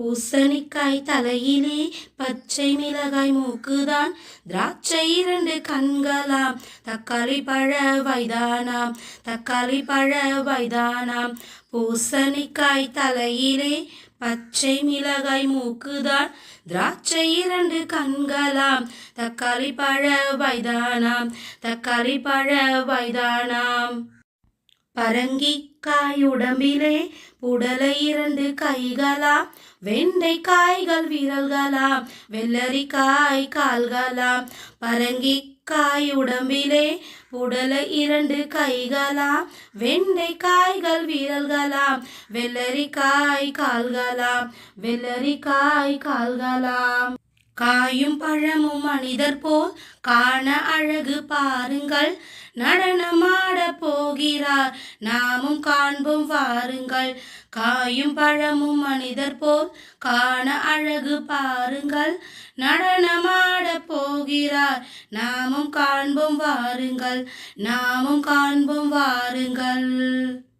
பூசணிக்காய் தலையிலே பச்சை மிளகாய் மூக்குதான். திராட்சை இரண்டு கண்களாம். தக்காளி பழ வைதானாம் தக்காளி பழ வைதானாம் பூசணிக்காய் தலையிலே பச்சை மிளகாய் மூக்குதான். திராட்சை இரண்டு கண்களாம். தக்காளி பழ வைதானாம் தக்காளி பழ வைதானாம் பரங்கிக்காய் உடம்பிலே புடலை இரண்டு கைகளாம் வெண்டைக்காய்கள் விரல்களாம் வெள்ளரிக்காய் கால்களாம். பரங்கிக்காய் உடம்பிலே புடலை இரண்டு கைகளாம் வெண்டைக்காய்கள் விரல்களாம் வெள்ளரிக்காய் கால்களாம் வெள்ளரிக்காய் கால்களாம். காயும் பழமும் மனிதர் போல் காண அழகு பாருங்கள். நடனமாட போகிறார். நாமும் காண்போம் வாருங்கள். காயும் பழமும் மனிதர் போல் காண அழகு பாருங்கள். நடனமாட போகிறார். நாமும் காண்போம் வாருங்கள். நாமும் காண்போம் வாருங்கள்.